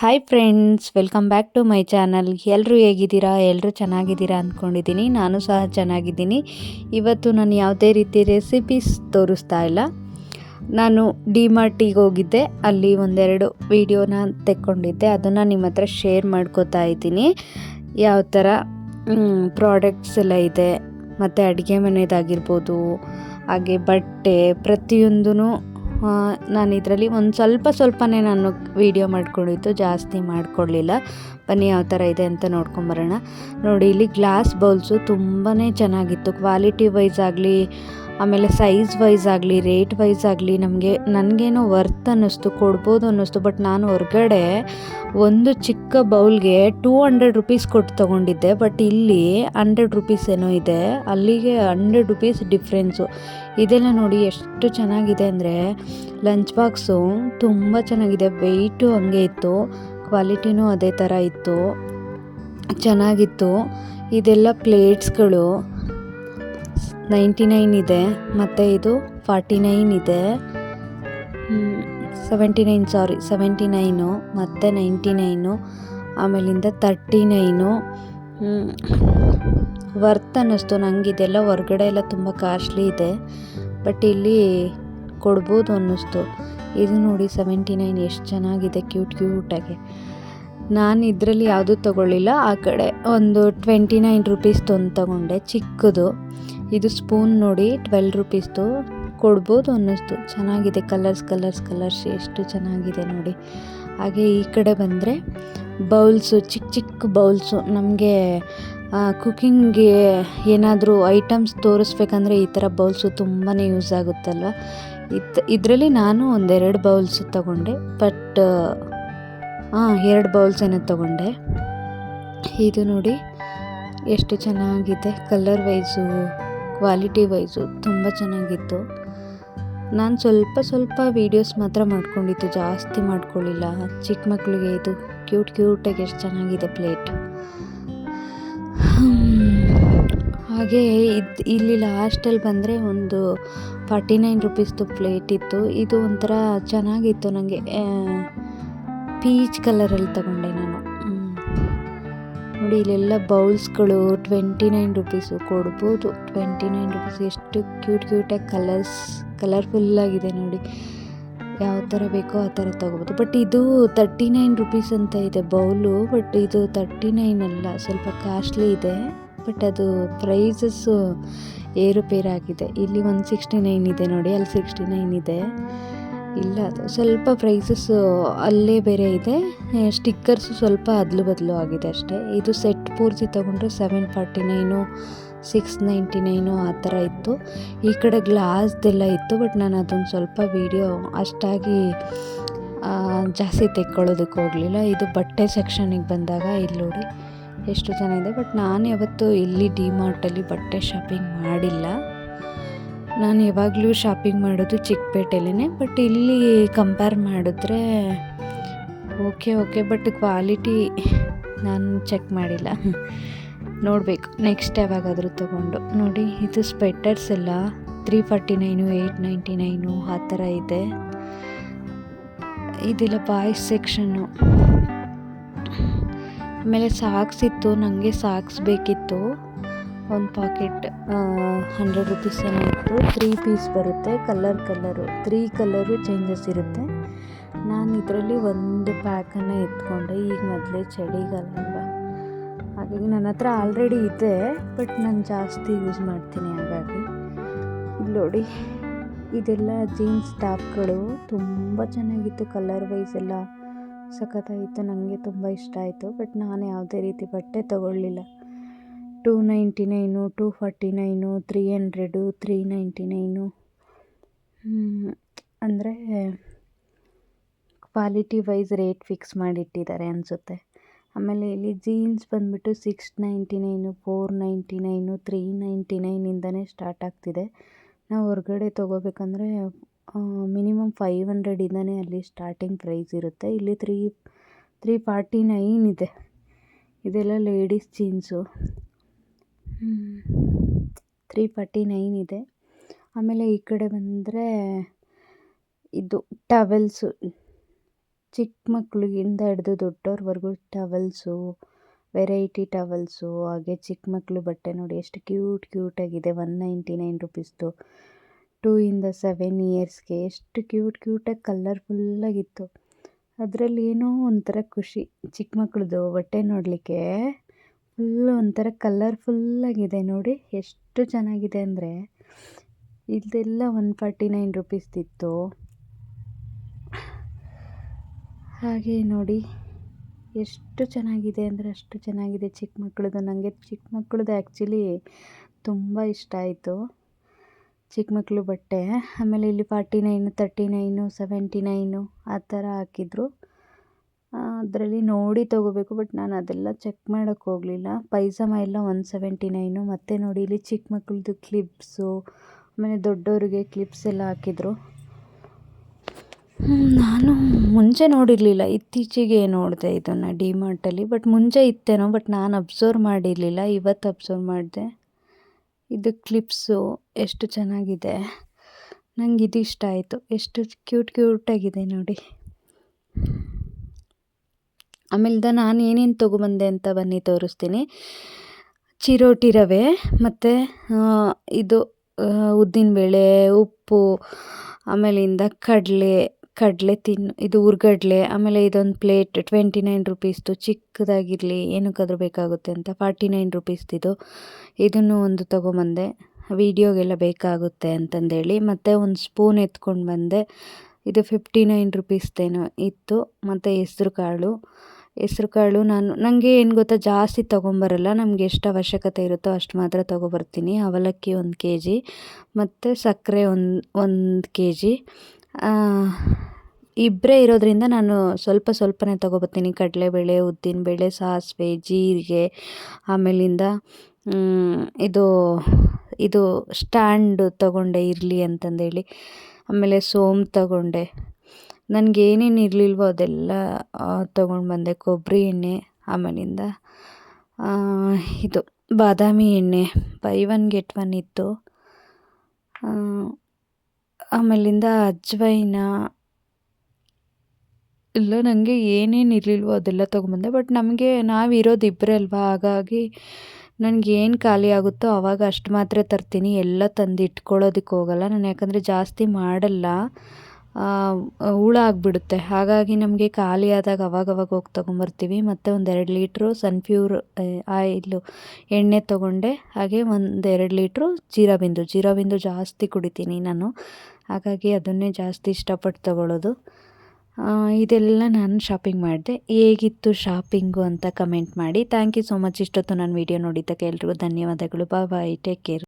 Hi friends welcome back to my channel ಎಲ್ಲರೂ ಹೇಗಿದ್ದೀರಾ? ಎಲ್ಲರೂ ಚೆನ್ನಾಗಿದ್ದೀರಾ ಅಂದ್ಕೊಂಡಿದ್ದೀನಿ. ನಾನು ಸಹ ಚೆನ್ನಾಗಿದ್ದೀನಿ. ಇವತ್ತು ನಾನು ಯಾವುದೇ ರೀತಿ ರೆಸಿಪೀಸ್ ತೋರಿಸ್ತಾ ಇಲ್ಲ. ನಾನು ಡಿ ಮಾರ್ಟಿಗೆ ಹೋಗಿದ್ದೆ. ಅಲ್ಲಿ ಒಂದೆರಡು ವೀಡಿಯೋನ ತೆಕ್ಕೊಂಡಿದ್ದೆ. ಅದನ್ನು ನಿಮ್ಮ ಹತ್ರ ಶೇರ್ ಮಾಡ್ಕೋತಾ ಇದ್ದೀನಿ. ಯಾವ ಥರ ಪ್ರಾಡಕ್ಟ್ಸ್ ಎಲ್ಲ ಇದೆ. ಮತ್ತು ಅಡುಗೆ ಮನೆಯದಾಗಿರ್ಬೋದು ಹಾಗೆ ಬಟ್ಟೆ ಪ್ರತಿಯೊಂದೂ ನಾನು ಇದರಲ್ಲಿ ಒಂದು ಸ್ವಲ್ಪ ಸ್ವಲ್ಪನೇ ನಾನು ವೀಡಿಯೋ ಮಾಡ್ಕೊಂಡಿದ್ದು, ಜಾಸ್ತಿ ಮಾಡ್ಕೊಳ್ಳಿಲ್ಲ ಬನ್ನಿ ಯಾವ ಥರ ಇದೆ ಅಂತ ನೋಡ್ಕೊಂಬರೋಣ. ನೋಡಿ, ಇಲ್ಲಿ ಗ್ಲಾಸ್ ಬೌಲ್ಸು ತುಂಬಾ ಚೆನ್ನಾಗಿತ್ತು. ಕ್ವಾಲಿಟಿ ವೈಸ್ ಆಗಲಿ ಆಮೇಲೆ ಸೈಜ್ ವೈಸ್ ಆಗಲಿ ರೇಟ್ ವೈಸ್ ಆಗಲಿ ನಮಗೆ, ನನಗೇನೋ ವರ್ತ್ ಅನ್ನಿಸ್ತು, ಕೊಡ್ಬೋದು ಅನ್ನಿಸ್ತು ಬಟ್ ನಾನು ಹೊರಗಡೆ ಒಂದು ಚಿಕ್ಕ ಬೌಲ್ಗೆ ಟೂ ಹಂಡ್ರೆಡ್ ರುಪೀಸ್ ಕೊಟ್ಟು ತೊಗೊಂಡಿದ್ದೆ ಬಟ್ ಇಲ್ಲಿ ಹಂಡ್ರೆಡ್ ರುಪೀಸ್ ಏನೋ ಇದೆ. ಅಲ್ಲಿಗೆ ಹಂಡ್ರೆಡ್ ರುಪೀಸ್ ಡಿಫ್ರೆನ್ಸು ಇದೆಲ್ಲ ನೋಡಿ ಎಷ್ಟು ಚೆನ್ನಾಗಿದೆ ಅಂದರೆ ಲಂಚ್ ಬಾಕ್ಸು ತುಂಬ ಚೆನ್ನಾಗಿದೆ ವೆಯ್ಟು ಹಂಗೆ ಇತ್ತು ಕ್ವಾಲಿಟಿನೂ ಅದೇ ಥರ ಇತ್ತು, ಚೆನ್ನಾಗಿತ್ತು. ಇದೆಲ್ಲ ಪ್ಲೇಟ್ಸ್ಗಳು ನೈಂಟಿ ನೈನ್ ಇದೆ, ಮತ್ತು ಇದು ಫಾರ್ಟಿ ನೈನ್ ಇದೆ. Seventy nine, sorry, seventy nine, ಮತ್ತು ನೈಂಟಿ ನೈನು, ಆಮೇಲಿಂದ ತರ್ಟಿ ನೈನು. ವರ್ತ್ ಅನ್ನಿಸ್ತು ನನಗೆ ಇದೆಲ್ಲ ಹೊರ್ಗಡೆ ಎಲ್ಲ ತುಂಬ ಕಾಸ್ಟ್ಲಿ ಇದೆ. ಬಟ್ ಇಲ್ಲಿ ಕೊಡ್ಬೋದು ಅನ್ನಿಸ್ತು ಇದು ನೋಡಿ ಸೆವೆಂಟಿ ನೈನ್ ಎಷ್ಟು ಚೆನ್ನಾಗಿದೆ, ಕ್ಯೂಟ್, ಕ್ಯೂಟಾಗಿ. ನಾನು ಇದರಲ್ಲಿ ಯಾವುದೂ ತೊಗೊಳ್ಳಿಲ್ಲ, ಆ ಕಡೆ ಒಂದು ಟ್ವೆಂಟಿ ನೈನ್ ರುಪೀಸ್ ಒಂದು ತಗೊಂಡೆ, ಚಿಕ್ಕದು. ಇದು ಸ್ಪೂನ್ ನೋಡಿ ಟ್ವೆಲ್ ರುಪೀಸ್ದು ಕೊಡ್ಬೋದು ಅನ್ನಿಸ್ತು. ಚೆನ್ನಾಗಿದೆ, ಕಲರ್ಸ್ ಕಲರ್ಸ್ ಕಲರ್ಸ್ ಎಷ್ಟು ಚೆನ್ನಾಗಿದೆ ನೋಡಿ. ಹಾಗೆ ಈ ಕಡೆ ಬಂದರೆ ಬೌಲ್ಸು, ಚಿಕ್ಕ ಚಿಕ್ಕ ಬೌಲ್ಸು. ನಮಗೆ ಕುಕ್ಕಿಂಗ್ಗೆ ಏನಾದರೂ ಐಟಮ್ಸ್ ತೋರಿಸ್ಬೇಕಂದ್ರೆ ಈ ಥರ ಬೌಲ್ಸು ತುಂಬಾ ಯೂಸ್ ಆಗುತ್ತಲ್ವ? ಇತ್ ಇದರಲ್ಲಿ ನಾನು ಒಂದೆರಡು ಬೌಲ್ಸ್ ತಗೊಂಡೆ, ಬಟ್ ಹಾಂ ಎರಡು ಬೌಲ್ಸ್ ಏನೋ ತಗೊಂಡೆ. ಇದು ನೋಡಿ ಎಷ್ಟು ಚೆನ್ನಾಗಿದೆ, ಕಲರ್ ವೈಸು. ಕ್ವಾಲಿಟಿ ವೈಸು ತುಂಬ ಚೆನ್ನಾಗಿತ್ತು. ನಾನು ಸ್ವಲ್ಪ ಸ್ವಲ್ಪ ವೀಡಿಯೋಸ್ ಮಾತ್ರ ಮಾಡ್ಕೊಂಡಿತ್ತು ಜಾಸ್ತಿ ಮಾಡ್ಕೊಳ್ಳಿಲ್ಲ. ಚಿಕ್ಕ ಮಕ್ಕಳಿಗೆ ಇದು ಕ್ಯೂಟ್ ಕ್ಯೂಟಾಗಿ ಎಷ್ಟು ಚೆನ್ನಾಗಿದೆ ಪ್ಲೇಟ್. ಹಾಗೆ ಇದು ಇಲ್ಲಿ ಲಾಸ್ಟಲ್ಲಿ ಬಂದರೆ ಒಂದು ಫಾರ್ಟಿ ನೈನ್ ರುಪೀಸ್ದು ಪ್ಲೇಟ್ ಇತ್ತು. ಇದು ಒಂಥರ ಚೆನ್ನಾಗಿತ್ತು. ನನಗೆ ಪೀಚ್ ಕಲರಲ್ಲಿ ತಗೊಂಡೆ ನಾನು. ನೋಡಿ, ಇಲ್ಲೆಲ್ಲ ಬೌಲ್ಸ್ಗಳು ಟ್ವೆಂಟಿ ನೈನ್ ರುಪೀಸು ಕೊಡ್ಬೋದು. ಟ್ವೆಂಟಿ ನೈನ್ ರುಪೀಸ್ ಎಷ್ಟು ಕ್ಯೂಟ್ ಕ್ಯೂಟಾಗಿ ಕಲರ್ಸ್ ಕಲರ್ಫುಲ್ಲಾಗಿದೆ ನೋಡಿ. ಯಾವ ಥರ ಬೇಕೋ ಆ ಥರ ತಗೋಬೋದು. ಬಟ್ ಇದು ತರ್ಟಿ ನೈನ್ ರುಪೀಸ್ ಅಂತ ಇದೆ ಬೌಲು ಬಟ್ ಇದು ತರ್ಟಿ ನೈನ್ ಅಲ್ಲ, ಸ್ವಲ್ಪ ಕಾಸ್ಟ್ಲಿ ಇದೆ. ಬಟ್ ಅದು ಪ್ರೈಸಸ್ಸು ಏರುಪೇರಾಗಿದೆ. ಇಲ್ಲಿ ಒನ್ ಸಿಕ್ಸ್ಟಿ ನೈನ್ ಇದೆ ನೋಡಿ, ಅಲ್ಲಿ ಸಿಕ್ಸ್ಟಿ ನೈನ್ ಇದೆ. ಇಲ್ಲ ಅದು ಸ್ವಲ್ಪ ಪ್ರೈಸಸ್ಸು ಅಲ್ಲೇ ಬೇರೆ ಇದೆ. ಸ್ಟಿಕ್ಕರ್ಸು ಸ್ವಲ್ಪ ಅದಲು ಬದಲು ಆಗಿದೆ ಅಷ್ಟೇ. ಇದು ಸೆಟ್ ಪೂರ್ತಿ ತೊಗೊಂಡ್ರೆ seven forty nine six ninety nine ಆ ಥರ ಇತ್ತು. ಈ ಕಡೆ ಗ್ಲಾಸ್ದೆಲ್ಲ ಇತ್ತು ಬಟ್ ನಾನು ಅದೊಂದು ಸ್ವಲ್ಪ ವೀಡಿಯೋ ಅಷ್ಟಾಗಿ ಜಾಸ್ತಿ ತೆಕ್ಕೊಳ್ಳೋದಕ್ಕೆ ಹೋಗಲಿಲ್ಲ. ಇದು ಬಟ್ಟೆ ಸೆಕ್ಷನಿಗೆ ಬಂದಾಗ ಇಲ್ಲಿ ನೋಡಿ ಎಷ್ಟು ಚೆನ್ನಾಗಿದೆ. ಬಟ್ ನಾನು ಯಾವತ್ತೂ ಇಲ್ಲಿ ಡಿ ಮಾರ್ಟಲ್ಲಿ ಬಟ್ಟೆ ಶಾಪಿಂಗ್ ಮಾಡಿಲ್ಲ. ನಾನು ಯಾವಾಗಲೂ ಶಾಪಿಂಗ್ ಮಾಡೋದು ಚಿಕ್ಕಪೇಟೆಲೇ ಬಟ್ ಇಲ್ಲಿ ಕಂಪೇರ್ ಮಾಡಿದ್ರೆ ಓಕೆ ಓಕೆ ಬಟ್ ಕ್ವಾಲಿಟಿ ನಾನು ಚೆಕ್ ಮಾಡಿಲ್ಲ. ನೋಡಬೇಕು ನೆಕ್ಸ್ಟ್ ಯಾವಾಗಾದರೂ ತೊಗೊಂಡು. ನೋಡಿ, ಇದು ಸ್ವೆಟರ್ಸ್ ಎಲ್ಲ three forty nine eight ninety nine ಆ ಥರ ಇದೆ. ಇದಿಲ್ಲ ಬಾಯ್ಸ್ ಸೆಕ್ಷನ್ನು ಆಮೇಲೆ ಸಾಕ್ಸ್ ಇತ್ತು ನನಗೆ ಸಾಕ್ಸ್ ಬೇಕಿತ್ತು. ಒಂದು ಪಾಕೆಟ್ ಹಂಡ್ರೆಡ್ ರುಪೀಸ್ ಏನೋ ಇತ್ತು ತ್ರೀ ಪೀಸ್ ಬರುತ್ತೆ colour colour three colour changes ಇರುತ್ತೆ. ನಾನು ಇದರಲ್ಲಿ ಒಂದು ಪ್ಯಾಕನ್ನು ಎತ್ಕೊಂಡೆ, ಈಗ ಮೊದಲೇ ಚಳಿಗಾಲ ಹಾಗಾಗಿ ನನ್ನ ಹತ್ರ ಆಲ್ರೆಡಿ ಇದೆ ಬಟ್ ನಾನು ಜಾಸ್ತಿ ಯೂಸ್ ಮಾಡ್ತೀನಿ ಹಾಗಾಗಿ. ನೋಡಿ, ಇದೆಲ್ಲ ಜೀನ್ಸ್ ಟಾಪ್ಗಳು ತುಂಬ ಚೆನ್ನಾಗಿತ್ತು ಕಲರ್ ವೈಸ್ ಎಲ್ಲ. ಸಖತ್ತಾಗಿತ್ತು ನನಗೆ ತುಂಬ ಇಷ್ಟ ಆಯಿತು ಬಟ್ ನಾನು ಯಾವುದೇ ರೀತಿ ಬಟ್ಟೆ ತೊಗೊಳ್ಳಿಲ್ಲ. Two ninety nine two forty nine three hundred three ninety nine ಅಂದರೆ ಕ್ವಾಲಿಟಿ ವೈಸ್ ರೇಟ್ ಫಿಕ್ಸ್ ಮಾಡಿಟ್ಟಿದ್ದಾರೆ ಅನಿಸುತ್ತೆ. ಆಮೇಲೆ ಇಲ್ಲಿ ಜೀನ್ಸ್ ಬಂದುಬಿಟ್ಟು six ninety nine four ninety nine three ninety ನೈನಿಂದನೇ start ಆಗ್ತಿದೆ. ನಾವು ಹೊರಗಡೆ ತೊಗೋಬೇಕಂದ್ರೆ ಮಿನಿಮಮ್ ಫೈವ್ ಹಂಡ್ರೆಡಿಂದನೇ ಅಲ್ಲಿ ಸ್ಟಾರ್ಟಿಂಗ್ ಪ್ರೈಸ್ ಇರುತ್ತೆ. ಇಲ್ಲಿ ತ್ರೀ ತ್ರೀ ಫಾರ್ಟಿ ನೈನ್ ಇದೆ. ಇದೆಲ್ಲ ladies jeans three forty nine ಇದೆ. ಆಮೇಲೆ ಈ ಕಡೆ ಬಂದರೆ ಇದು ಟವೆಲ್ಸು. ಚಿಕ್ಕ ಮಕ್ಕಳಿಂದ ಹಿಡ್ದು ದೊಡ್ಡವ್ರವರೆಗೂ ಟವೆಲ್ಸು, ವೆರೈಟಿ ಟವೆಲ್ಸು, ಹಾಗೆ ಚಿಕ್ಕ ಮಕ್ಕಳು ಬಟ್ಟೆ ನೋಡಿ ಎಷ್ಟು ಕ್ಯೂಟ್ ಕ್ಯೂಟಾಗಿದೆ. ಒನ್ ನೈಂಟಿ ನೈನ್ ರುಪೀಸ್ದು. ಟೂ ಇಂದ ಸೆವೆನ್ ಇಯರ್ಸ್ಗೆ ಎಷ್ಟು ಕ್ಯೂಟ್ ಕ್ಯೂಟಾಗಿ ಕಲರ್ಫುಲ್ಲಾಗಿತ್ತು. ಅದರಲ್ಲಿ ಏನೋ ಒಂಥರ ಖುಷಿ. ಚಿಕ್ಕ ಮಕ್ಳದ್ದು ಬಟ್ಟೆ ನೋಡಲಿಕ್ಕೆ ಫುಲ್ಲು ಒಂಥರ ಕಲರ್ಫುಲ್ಲಾಗಿದೆ ನೋಡಿ. ಎಷ್ಟು ಚೆನ್ನಾಗಿದೆ ಅಂದರೆ ಇದೆಲ್ಲ ಒನ್ ಫಾರ್ಟಿ ನೈನ್ ರುಪೀಸ್ದಿತ್ತು ಹಾಗೆ ನೋಡಿ, ಎಷ್ಟು ಚೆನ್ನಾಗಿದೆ ಅಂದರೆ ಅಷ್ಟು ಚೆನ್ನಾಗಿದೆ ಚಿಕ್ಕ ಮಕ್ಕಳದು. ನನಗೆ ಚಿಕ್ಕ ಮಕ್ಕಳದು ಆ್ಯಕ್ಚುಲಿ ತುಂಬ ಇಷ್ಟ ಆಯಿತು. ಚಿಕ್ಕ ಮಕ್ಕಳು ಬಟ್ಟೆ. ಆಮೇಲೆ ಇಲ್ಲಿ forty nine thirty nine, seventy nine ಆ ಥರ ಹಾಕಿದ್ರು. ಅದರಲ್ಲಿ ನೋಡಿ ತೊಗೋಬೇಕು, ಬಟ್ ನಾನು ಅದೆಲ್ಲ ಚೆಕ್ ಮಾಡೋಕ್ಕೆ ಹೋಗಲಿಲ್ಲ. ಪೈಜಾಮ ಎಲ್ಲ ಒನ್ ಸೆವೆಂಟಿ ನೈನು. ಮತ್ತು ನೋಡಿ ಇಲ್ಲಿ ಚಿಕ್ಕ ಮಕ್ಕಳದು ಕ್ಲಿಪ್ಸು, ಆಮೇಲೆ ದೊಡ್ಡವರಿಗೆ ಕ್ಲಿಪ್ಸ್ ಎಲ್ಲ ಹಾಕಿದರು. ನಾನು ಮುಂಚೆ ನೋಡಿರಲಿಲ್ಲ. ಇತ್ತೀಚೆಗೆ ನೋಡಿದೆ ಇದನ್ನು ಡಿ ಮಾರ್ಟಲ್ಲಿ ಬಟ್ ಮುಂಚೆ ಇತ್ತೇನೋ, ಬಟ್ ನಾನು ಅಬ್ಸರ್ವ್ ಮಾಡಿರಲಿಲ್ಲ. ಇವತ್ತು ಅಬ್ಸರ್ವ್ ಮಾಡಿದೆ. ಇದು ಕ್ಲಿಪ್ಸು, ಎಷ್ಟು ಚೆನ್ನಾಗಿದೆ. ನಂಗೆ ಇದು ಇಷ್ಟ ಆಯಿತು. ಎಷ್ಟು ಕ್ಯೂಟ್, ಕ್ಯೂಟಾಗಿದೆ ನೋಡಿ. ಆಮೇಲೆ ನಾನು ಏನೇನು ತೊಗೊಬಂದೆ ಅಂತ ಬನ್ನಿ ತೋರಿಸ್ತೀನಿ. ಚಿರೋಟಿ ರವೆ ಮತ್ತು ಇದು ಉದ್ದಿನಬೇಳೆ ಉಪ್ಪು, ಆಮೇಲಿಂದ ಕಡಲೆ ಕಡಲೆ ತಿನ್ನು, ಇದು ಹುರ್ಗಡ್ಲೆ ಆಮೇಲೆ ಇದೊಂದು ಪ್ಲೇಟ್ ಟ್ವೆಂಟಿ ನೈನ್ ರುಪೀಸ್ದು ಚಿಕ್ಕದಾಗಿರಲಿ, ಏನಕ್ಕಾದ್ರೂ ಬೇಕಾಗುತ್ತೆ ಅಂತ, ಫಾರ್ಟಿ ನೈನ್ ರುಪೀಸ್ದಿದು ಇದನ್ನು ಒಂದು ತೊಗೊಂಬಂದೆ, ವೀಡಿಯೋಗೆಲ್ಲ ಬೇಕಾಗುತ್ತೆ ಅಂತಂದೇಳಿ, ಮತ್ತು ಒಂದು ಸ್ಪೂನ್ ಎತ್ಕೊಂಡು ಬಂದೆ. ಇದು ಫಿಫ್ಟಿ ನೈನ್ ರುಪೀಸ್ದೇನೋ ಇತ್ತು, ಮತ್ತು ಹೆಸ್ರು ಕಾಳು. ಹೆಸ್ರು ಕಾಳು ನಾನು ನನಗೆ ಏನು ಗೊತ್ತಾ, ಜಾಸ್ತಿ ತೊಗೊಂಬರಲ್ಲ, ನಮ್ಗೆ ಎಷ್ಟು ಅವಶ್ಯಕತೆ ಇರುತ್ತೋ ಅಷ್ಟು ಮಾತ್ರ ತೊಗೊಬರ್ತೀನಿ. ಅವಲಕ್ಕಿ ಒಂದು ಕೆ ಜಿ ಮತ್ತು ಸಕ್ಕರೆ ಒಂದು ಒಂದು ಕೆ ಜಿ ಇಬ್ಬರೇ ಇರೋದರಿಂದ ನಾನು ಸ್ವಲ್ಪ ಸ್ವಲ್ಪನೇ ತೊಗೊಬರ್ತೀನಿ. ಕಡಲೆಬೇಳೆ, ಉದ್ದಿನಬೇಳೆ, ಸಾಸಿವೆ, ಜೀರಿಗೆ, ಆಮೇಲಿಂದ ಇದು ಇದು ಸ್ಟ್ಯಾಂಡ್ ತೊಗೊಂಡೆ ಇರಲಿ ಅಂತಂದೇಳಿ. ಆಮೇಲೆ ಸೋಮ್ ತೊಗೊಂಡೆ. ನನಗೆ ಏನೇನು ಇರಲಿಲ್ವೋ ಅದೆಲ್ಲ ತೊಗೊಂಡು ಬಂದೆ ಕೊಬ್ಬರಿ ಎಣ್ಣೆ ಆಮೇಲಿಂದ. ಇದು ಬಾದಾಮಿ ಎಣ್ಣೆ ಬೈ ಒನ್ ಗೆಟ್ ಒನ್ ಇತ್ತು. ಆಮೇಲಿಂದ ಅಜ್ವೈನ, ಇಲ್ಲ ನನಗೆ ಏನೇನು ಇರಲಿಲ್ವೋ ಅದೆಲ್ಲ ತೊಗೊಂಬಂದೆ ಬಟ್ ನಮಗೆ ನಾವಿರೋದು ಇಬ್ಬರೇ ಅಲ್ವಾ, ಹಾಗಾಗಿ ನನಗೆ ಏನು ಖಾಲಿ ಆಗುತ್ತೋ ಆವಾಗ ಅಷ್ಟು ಮಾತ್ರ ತರ್ತೀನಿ. ಎಲ್ಲ ತಂದು ಇಟ್ಕೊಳ್ಳೋದಕ್ಕೆ ಹೋಗಲ್ಲ. ನಾನು ಯಾಕಂದರೆ ಜಾಸ್ತಿ ಮಾಡಲ್ಲ. ಹುಳ ಆಗಿಬಿಡುತ್ತೆ. ಹಾಗಾಗಿ ನಮಗೆ ಖಾಲಿಯಾದಾಗ ಅವಾಗವಾಗ ಹೋಗಿ ತೊಗೊಂಬರ್ತೀವಿ. ಮತ್ತು ಒಂದೆರಡು ಲೀಟ್ರು ಸನ್ಫ್ಯೂರ್ ಆಯಿಲು ಎಣ್ಣೆ ತೊಗೊಂಡೆ. ಹಾಗೆ ಒಂದೆರಡು ಲೀಟ್ರು ಜೀರಾ ಬಿಂದು ಜೀರಾ ಬಿಂದು ಜಾಸ್ತಿ ಕುಡಿತೀನಿ ನಾನು. ಹಾಗಾಗಿ ಅದನ್ನೇ ಜಾಸ್ತಿ ಇಷ್ಟಪಟ್ಟು ತೊಗೊಳ್ಳೋದು ಇದೆಲ್ಲ ನಾನು ಶಾಪಿಂಗ್ ಮಾಡಿದೆ. ಹೇಗಿತ್ತು ಶಾಪಿಂಗು ಅಂತ ಕಮೆಂಟ್ ಮಾಡಿ. Thank you so much. ಇಷ್ಟೊತ್ತು ನಾನು ವೀಡಿಯೋ ನೋಡಿದ್ದಕ್ಕೆ ಎಲ್ರಿಗೂ ಧನ್ಯವಾದಗಳು. Bye bye. Take care.